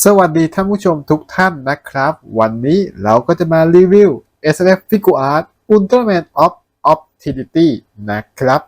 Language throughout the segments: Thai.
สวัสดีท่านผู้ชมทุกท่านนะครับ วันนี้เราก็จะมารีวิว SLF Figure Art Ultraman of Optility นะครับ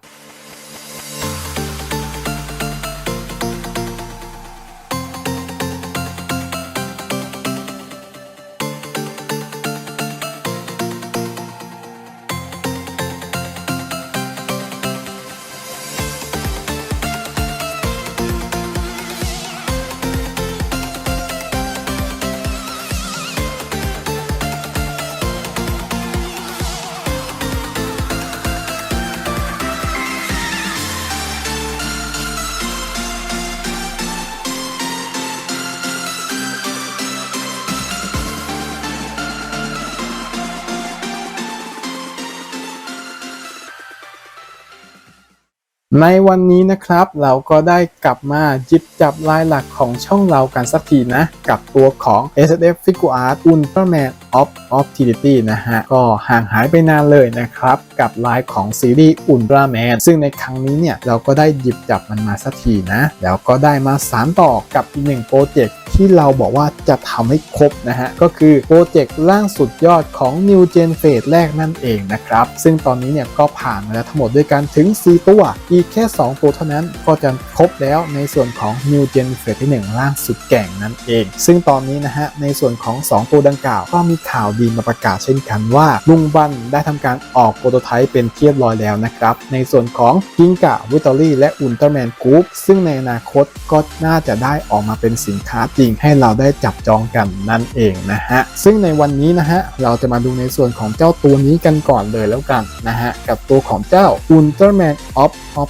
ในวันนี้นะครับเราก็ได้กลับมาหยิบจับลายหลักของช่องเรากันสักทีนะ กับตัวของ S F Figure Art Ultraman of Optility นะฮะ ก็ห่างหายไปนานเลยนะครับ กับลายของซีรีส์ Ultraman ซึ่งในครั้งนี้เนี่ย เราก็ได้หยิบจับมันมาสักทีนะ แล้วก็ได้มาสานต่อกับอีกหนึ่งโปรเจกต์ที่เราบอกว่าจะทำให้ครบนะฮะ ก็คือโปรเจกต์ล่างสุดยอดของ New Gen Phase แรกนั่นเองนะครับ ซึ่งตอนนี้เนี่ยก็ผ่านมาแล้วทั้งหมดด้วยกันถึง 4 ตัวอีกแค่ 2 ตัวเท่านั้นก็จะครบแล้วในส่วนของ New Gen Phase ที่ 1 ล่างสุดแก่งนั่นเอง ซึ่งตอนนี้นะฮะ ในส่วนของ 2 ตัวดังกล่าว ก็มีข่าวดีมาประกาศเช่นกันว่า ลุงบันได้ทำการออกโปรโตไทป์เป็นเรียบร้อยแล้วนะครับ ในส่วนของกิงกะวิตอรี่และอุลตร้าแมนกรุ๊ปซึ่งในอนาคตก็น่าจะได้ออกมาเป็นสินค้าจริงให้เราได้จับจองกันนั่นเองนะฮะ ซึ่งในวันนี้นะฮะ เราจะมาดูในส่วนของเจ้าตัวนี้กันก่อนเลยแล้วกันนะฮะ กับตัวของเจ้า Ultraman of o p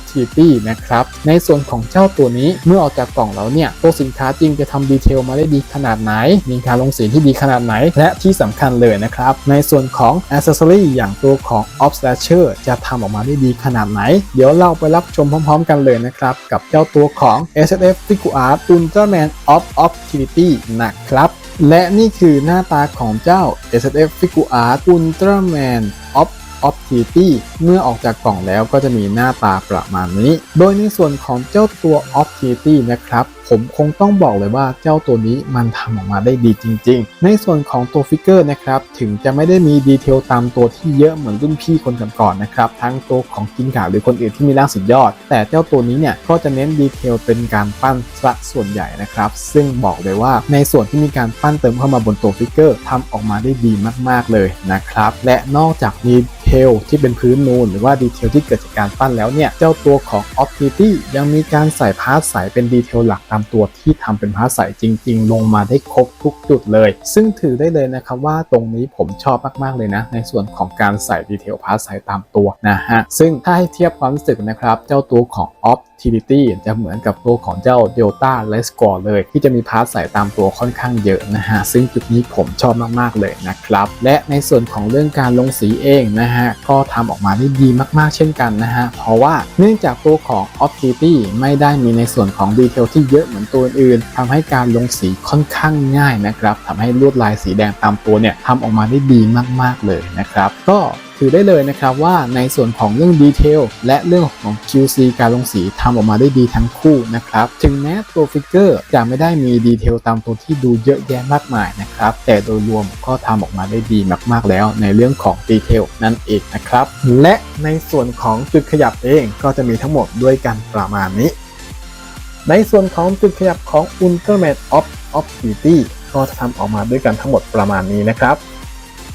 นะครับ ในส่วนของเจ้าตัวนี้เมื่อออกจากกล่องแล้วเนี่ย ตัวสินค้าจริงจะทำดีเทลมาได้ดีขนาดไหน มีการลงสีที่ดีขนาดไหน และที่สำคัญเลยนะครับ ในส่วนของ Accessory อย่างตัวของ o f s l a s h e r จะทำออกมาได้ดีขนาดไหน เดี๋ยวเราไปรับชมพร้อมๆ กันเลยนะครับ กับเจ้าตัวของ SFF Figure Art Ultraman of Optility นะครับ และนี่คือหน้าตาของเจ้า SFF Figure Art Ultraman of Optity เมื่อออกจากกล่องแล้วก็จะมีหน้าตาประมาณนี้ โดยในส่วนของเจ้าตัว Optity นะครับผมคงต้องบอกเลยว่าเจ้าตัวนี้มันทำออกมาได้ดีจริง ๆ ในส่วนของตัวฟิกเกอร์นะครับถึงจะไม่ได้มีดีเทลตามตัวที่เยอะเหมือนรุ่นพี่คนก่อนๆนะครับทั้งตัวของกินขาหรือคนอื่นที่มีร่างสุดยอด แต่เจ้าตัวนี้เนี่ยก็จะเน้นดีเทลเป็นการปั้นซะส่วนใหญ่นะครับ ซึ่งบอกเลยว่าในส่วนที่มีการปั้นเติมเข้ามาบนตัวฟิกเกอร์ทำออกมาได้ดีมากๆเลยนะครับและนอกจากมีดี เทลที่เป็นพื้นนูนหรือว่าดีเทลที่เกิดจากการปั้นแล้วเนี่ย เจ้าตัวของ Optity ยังมีการใส่พาร์ทใสเป็นดีเทลหลักตามตัวที่ทำเป็นพาร์ทใสจริง ๆ ลงมาได้ครบทุกจุดเลย ซึ่งถือได้เลยนะครับว่าตรงนี้ผมชอบมากๆเลยนะ ในส่วนของการใส่ดีเทลพาร์ทใสตามตัวนะฮะซึ่งถ้าให้เทียบความรู้สึกนะครับเจ้าตัวของ Optility จะเหมือนกับตัวของเจ้า Delta r e s c o r เลย ที่จะมีพาร์ทใสตามตัวค่อนข้างเยอะนะฮะซึ่งจุดนี้ผมชอบมากๆเลยนะครับและในส่วนของเรื่องการลงสีเองนะฮะก็ทำออกมาได้ดีมากๆเช่นกันนะฮะเพราะว่าเนื่องจากตัวของ Optility ไม่ได้มีในส่วนของดีเทลที่เยอะเหมือนตัวอื่นทำให้การลงสีค่อนข้างง่ายนะครับทำให้ลวดลายสีแดงตามตัวเนี่ยทำออกมาได้ดีมากๆเลยนะครับก็ ถือได้เลยนะครับว่าในส่วนของเรื่องดีเทลและเรื่องของ QC การลงสีทำออกมาได้ดีทั้งคู่นะครับถึงแม้ตัวฟิกเกอร์จะไม่ได้มีดีเทลตามตัวที่ดูเยอะแยะมากมายนะครับแต่โดยรวมก็ทำออกมาได้ดีมากๆแล้วในเรื่องของดีเทลนั่นเองนะครับและในส่วนของจุดขยับเองก็จะมีทั้งหมดด้วยกันประมาณนี้ ในส่วนของจุดขยับของ Ultraman of Optility ก็จะทำออกมาด้วยกันทั้งหมดประมาณนี้นะครับ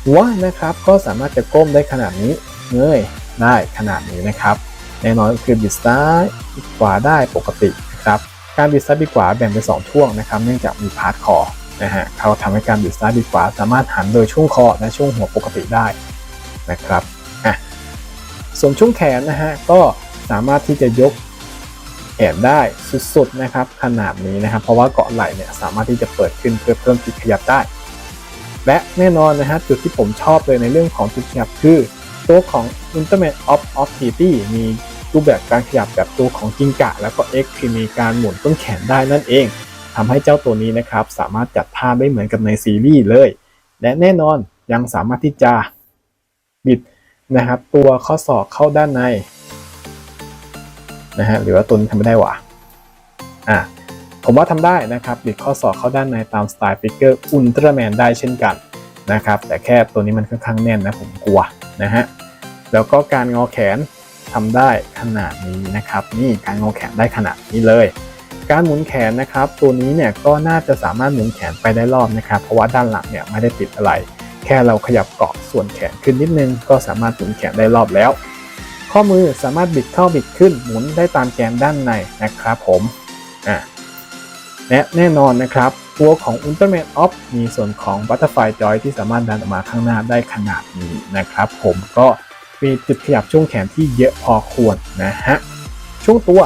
หัวนะครับก็สามารถจะก้มได้ขนาดนี้เงยได้ขนาดนี้นะครับ แน่นอนคือบิดซ้ายบิดขวาได้ปกตินะครับการบิดซ้ายบิดขวาแบ่งเป็นสองช่วงนะครับเนื่องจากมีพาร์ทคอนะฮะเขาทำให้การบิดซ้ายบิดขวาสามารถหันโดยช่วงคอและช่วงหัวปกติได้นะครับอะส่วนช่วงแขนนะฮะก็สามารถที่จะยกแอบได้สุดๆนะครับขนาดนี้นะครับ เพราะว่าเกาะไหล่เนี่ยสามารถที่จะเปิดขึ้นเพื่อเพิ่มจุดขยับได้ และแน่นอนนะฮะจุดที่ผมชอบเลยในเรื่องของจุดขยับคือ ตัวของ Ultimate of Optility มีรูปแบบการขยับแบบตัวของกิงกะ แล้วก็ X คือมีการหมุนต้นแขนได้นั่นเองทำให้เจ้าตัวนี้นะครับสามารถจัดท่าได้เหมือนกับในซีรีส์เลย และแน่นอนยังสามารถที่จะบิดนะครับตัวข้อศอกเข้าด้านในนะฮะหรือว่าตัวนี้ทำไม่ได้หวะอะ ผมว่าทำได้นะครับบิดข้อศอกเข้าด้านในตามสไตล์ฟิกเกอร์อุลตร้าแมนได้เช่นกันนะครับแต่แค่ตัวนี้มันค่อนข้างแน่นนะผมกลัวนะฮะแล้วก็การงอแขนทำได้ขนาดนี้นะครับ นี่การงอแขนได้ขนาดนี้เลย การหมุนแขนนะครับ ตัวนี้เนี่ยก็น่าจะสามารถหมุนแขนไปได้รอบนะครับ เพราะว่าด้านหลังเนี่ยไม่ได้ติดอะไร แค่เราขยับเกาะส่วนแขนขึ้นนิดนึง ก็สามารถหมุนแขนได้รอบแล้ว ข้อมือสามารถบิดเข้าบิดขึ้นหมุนได้ตามแกนด้านในนะครับ ผมอะ และแน่นอนนะครับตัวของ Ultraman Off มีส่วนของ Butterfly Joy ที่สามารถดันออกมาข้างหน้าได้ขนาดนี้นะครับ ผมก็มีจุดขยับช่วงแขนที่เยอะพอควรนะฮะช่วงตัว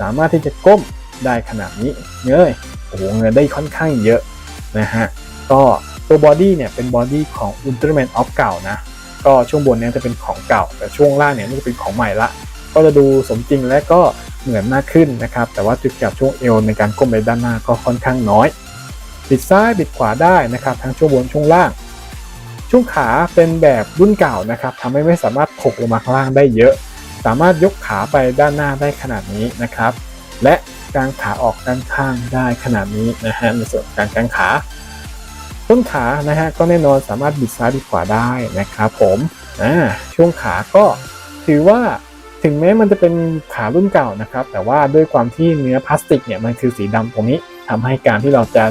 สามารถที่จะก้มได้ขนาดนี้เงยโอ้โหเงยได้ค่อนข้างเยอะนะฮะก็ตัวบอดี้เนี่ยเป็นบอดี้ของ Ultraman Off เก่านะก็ช่วงบนเนี้จะเป็นของเก่า แต่ช่วงล่างเนี่ยนี่จะเป็นของใหม่ละ ก็จะดูสมจริงและก็ เหมือนมากขึ้นนะครับ แต่ว่าจุดขยับช่วงเอวในการก้มไปด้านหน้าก็ค่อนข้างน้อย บิดซ้ายบิดขวาได้นะครับ ทั้งช่วงบนช่วงล่าง ช่วงขาเป็นแบบรุ่นเก่านะครับทำให้ไม่สามารถถกลงมาข้างล่างได้เยอะ สามารถยกขาไปด้านหน้าได้ขนาดนี้นะครับ และกางขาออกด้านข้างได้ขนาดนี้นะฮะในส่วนการกางขาต้นขานะฮะก็แน่นอนสามารถบิดซ้ายบิดขวาได้นะครับ ผมอ่าช่วงขาก็ถือว่า ถึงแม้มันจะเป็นขารุ่นเก่านะครับ แต่ว่าด้วยความที่เนื้อพลาสติกเนี่ยมันคือสีดำตรงนี้ทำให้การที่เราจะ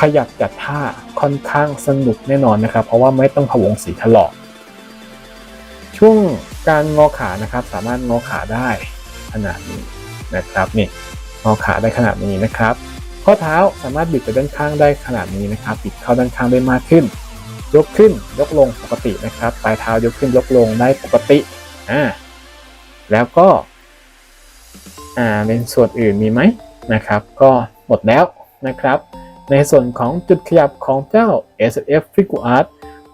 ขยับจัดท่าค่อนข้างสนุกแน่นอนนะครับ เพราะว่าไม่ต้องพวงสีถลอก ช่วงการงอขานะครับสามารถงอขาได้ขนาดนี้นะครับนี่งอขาได้ขนาดนี้นะครับ ข้อเท้าสามารถบิดไปด้านข้างได้ขนาดนี้นะครับบิดเข้าด้านข้างได้มากขึ้น ยกขึ้นยกลงปกตินะครับปลายเท้ายกขึ้นยกลงได้ปกติอ่า แล้วก็อ่าในส่วนอื่นมีไหมนะครับ ก็หมดแล้วนะครับ ในส่วนของจุดขยับของเจ้า S F Figure Art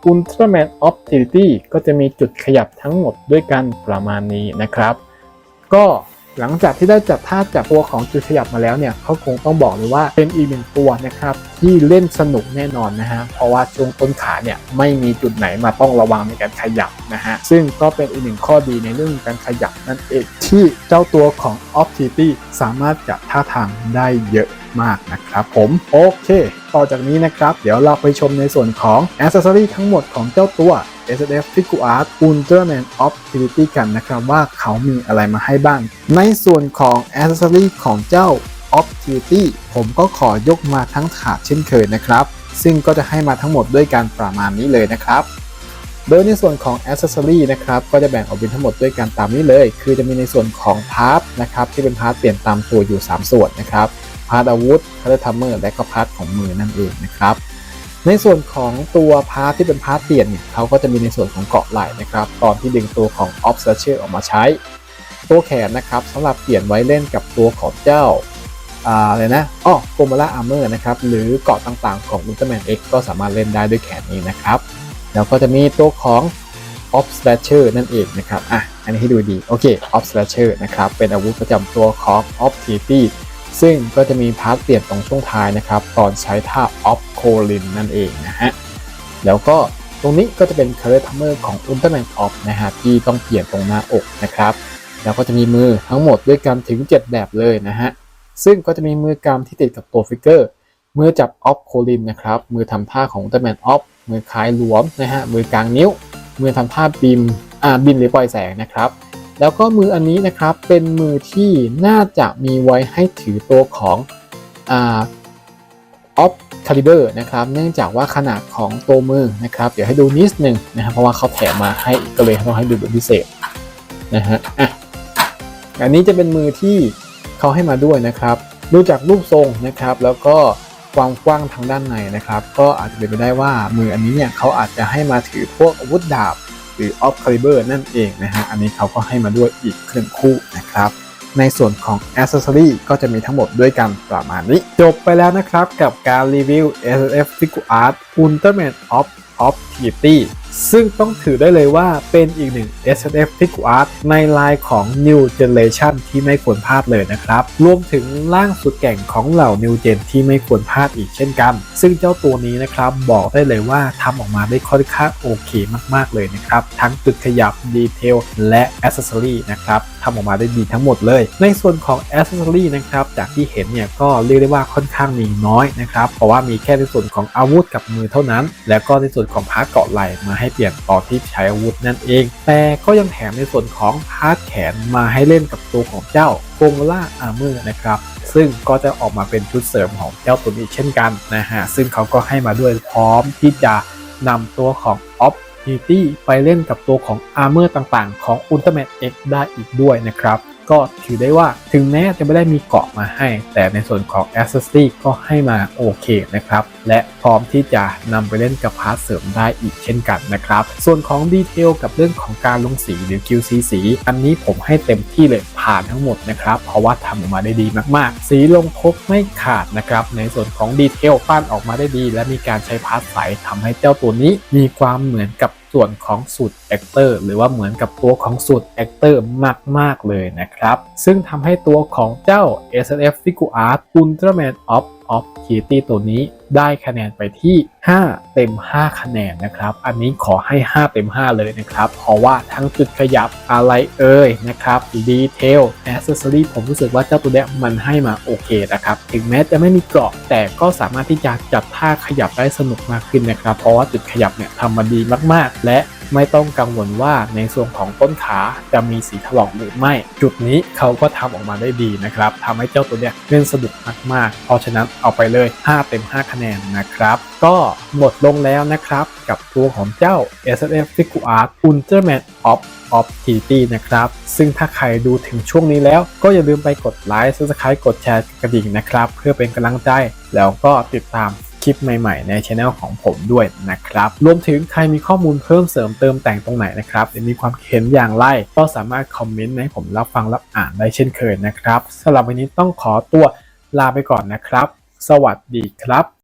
Ultraman Optility ก็จะมีจุดขยับทั้งหมดด้วยกันประมาณนี้นะครับ ก็ หลังจากที่ได้จับท่าจับตัวของจุดขยับมาแล้วเนี่ยเขาคงต้องบอกเลยว่าเป็นอีกหนึ่งตัวนะครับที่เล่นสนุกแน่นอนนะฮะเพราะว่าช่วงต้นขาเนี่ยไม่มีจุดไหนมาต้องระวังในการขยับนะฮะซึ่งก็เป็นอีกหนึ่งข้อดีในเรื่องการขยับนั่นเองที่เจ้าตัวของ Optility สามารถจับท่าทางได้เยอะ มากนะครับผมโอเคต่อจากนี้นะครับ เดี๋ยวเราไปชมในส่วนของอ c e s s o r y ทั้งหมดของเจ้าตัว sf Figure Art Ultraman Optility กันนะครับว่าเขามีอะไรมาให้บ้าง ในส่วนของ Accessory ของเจ้า Optility ผมก็ขอยกมาทั้งถาดเช่นเคยนะครับ ซึ่งก็จะให้มาทั้งหมดด้วยกันประมาณนี้เลยนะครับโดยในส่วนของ Accessory นะครับก็จะแบ่งออกเป็นทั้งหมดด้วยกันตามนี้เลย คือจะมีในส่วนของพาร์ทนะครับที่เป็นพาร์ทเปลี่ยนตามตัวอยู่ 3 ส่วนนะครับ พาร์ทอาวุธพาร์ทัมเมอร์และก็พาร์ทของมือนั่นเองนะครับ ในส่วนของตัวพาร์ทที่เป็นพาร์ทเปลี่ยนเนี่ยเขาก็จะมีในส่วนของเกาะไหล่นะครับ ตอนที่ดึงตัวของ o f f s e a r c h e r ออกมาใช้ ตัวแขนนะครับสำหรับเปลี่ยนไว้เล่นกับตัวของเจ้าอะไรนะอ้อโกมาล่าอาร์เมอร์นะครับ หรือเกาะต่างๆของ Ultraman X ก็สามารถเล่นได้ด้วยแขนนี้นะครับ แล้วก็จะมีตัวของ o f f s l a s h e r นั่นเองนะครับ อะ อันนี้ให้ดูดี โอเค o f f s l a s h e r นะครับ เป็นอาวุธประจำตัวของ o f t i t y ซึ่งก็จะมีพาร์ทเปลี่ยนตรงช่วงท้ายนะครับ ตอนใช้ท่า Off c o l i n นั่นเองนะฮะ แล้วก็ตรงนี้ก็จะเป็น Career Timer ของ Ultraman Off นะฮะที่ต้องเปลี่ยนตรงหน้าอกนะครับ แล้วก็จะมีมือทั้งหมดด้วยกันถึง 7 แบบเลยนะฮะ ซึ่งก็จะมีมือกำที่ติดกับตัวฟิกเกอร์ มือจับ Off c o l i n นะครับ มือทำท่าของ Ultraman Off มือคล้ายหลวมนะฮะ มือกลางนิ้ว มือทำท่าบิมอ่า บินหรือปล่อยแสงนะครับ แล้วก็มืออันนี้นะครับเป็นมือที่น่าจะมีไว้ให้ถือตัวของออฟคาลิเบอร์นะครับ เนื่องจากว่าขนาดของตัวมือนะครับ เดี๋ยวให้ดูนิดหนึ่งนะครับ เพราะว่าเขาแถมมาให้ก็เลยต้องให้ดูเป็นพิเศษนะฮะอะอันนี้จะเป็นมือที่เขาให้มาด้วยนะครับ ดูจากรูปทรงนะครับ แล้วก็ความกว้างทางด้านในนะครับ ก็อาจจะเป็นไปได้ว่ามืออันนี้เนี่ยเขาอาจจะให้มาถือพวกอาวุธดาบ หรือ Off Caliber นั่นเองนะฮะ อันนี้เขาก็ให้มาด้วยอีกเครื่องคู่นะครับในส่วนของ Accessory ก็จะมีทั้งหมดด้วยกันประมาณนี้ จบไปแล้วนะครับกับการรีวิว SSF Figure Art Ultimate of of t i t y ซึ่งต้องถือได้เลยว่าเป็นอีกหนึ่ง SSF Figure Art ในลายของ New Generation ที่ไม่ควรพลาดเลยนะครับ รวมถึงร่างสุดแก่งของเหล่า New Gen ที่ไม่ควรพลาดอีกเช่นกัน ซึ่งเจ้าตัวนี้นะครับบอกได้เลยว่าทำออกมาได้ค่อนข้างโอเคมากๆเลยนะครับ ทั้งจุดขยับดีเทลและอ c c e s s o r y นะครับทำออกมาได้ดีทั้งหมดเลย ในส่วนของ a อ c e s s o r y นะครับจากที่เห็นเนี่ยก็เรียกได้ว่าค่อนข้างมีน้อยนะครับเพราะว่ามีแค่ในส่วนของอาวุธกับมือเท่านั้น แล้วก็ในส่วนของพาร์ทเกาะไหล่มาให้เปลี่ยนต่อที่ใช้อาวุธนั่นเอง แต่ก็ยังแถมในส่วนของพาร์ทแขนมาให้เล่นกับตัวของเจ้าโกงล่าอาร์เมอร์นะครับซึ่งก็จะออกมาเป็นชุดเสริมของเจ้าตัวนี้เช่นกันนะฮะซึ่งเขาก็ให้มาด้วยพร้อมที่จะนำตัวของออฟ Opportunity ไปเล่นกับตัวของ Armor ต่างๆ ของ Ultimate X ได้อีกด้วยนะครับก็ถือได้ว่าถึงแม้จะไม่ได้มีเกาะมาให้ แต่ในส่วนของ Accessory ก็ให้มาโอเคนะครับ และพร้อมที่จะนำไปเล่นกับพาร์ทเสริมได้อีกเช่นกันนะครับ ส่วนของดีเทลกับเรื่องของการลงสีหรือ QC สีอันนี้ผมให้เต็มที่เลยผ่านทั้งหมดนะครับ เพราะว่าทำออกมาได้ดีมากๆ สีลงครบไม่ขาดนะครับ ในส่วนของดีเทลปั้นออกมาได้ดี และมีการใช้พาร์ทใสทำให้เจ้าตัวนี้มีความเหมือนกับ ส่วนของสูตรแอคเตอร์หรือว่าเหมือนกับตัวของสูตรแอคเตอร์มาก ๆ เลยนะครับ ซึ่งทำให้ตัวของเจ้า SNF Figure Art Ultraman of of Kitty ตัวนี้ได้คะแนนไปที่ 5 เต็ม 5 คะแนนนะครับ อันนี้ขอให้ 5 เต็ม 5 เลยนะครับ เพราะว่าทั้งจุดขยับอะไรเอ่ยนะครับดีเทลแอ c เซสซอรี่ผมรู้สึกว่าเจ้าตัวเนี้ยมันให้มาโอเคนะครับ ถึงแม้จะไม่มีเกราะแต่ก็สามารถที่จะจัดท่าขยับได้สนุกมากขึ้นนะครับ เพราะว่าจุดขยับเนี่ยทำมาดีมาก ๆ และ ไม่ต้องกังวลว่าในส่วนของต้นขาจะมีสีถลอกหรือไม่ จุดนี้เขาก็ทำออกมาได้ดีนะครับทำให้เจ้าตัวเนี้ยเล่นสนุกมากๆ เพราะฉะนั้นเอาไปเลย 5 เต็ม 5 คะแนนนะครับ ก็หมดลงแล้วนะครับ กับตัวของเจ้า S F Figure Art Ultraman of of t t นะครับ ซึ่งถ้าใครดูถึงช่วงนี้แล้วก็อย่าลืมไปกดไลค์ Subscribe กดแชร์กระดิ่งนะครับ เพื่อเป็นกำลังใจแล้วก็ติดตาม คลิปใหม่ๆ ในช anel ของผมด้วยนะครับ รวมถึงใครมีข้อมูลเพิ่มเสริมเติมแต่งตรงไหนนะครับหรือมีความเห็นอย่างไรก็สามารถคอมเมนต์ให้ผมรับฟังรับอ่านได้เช่นเคยนะครับสำหรับวันนี้ต้องขอตัวลาไปก่อนนะครับ สวัสดีครับ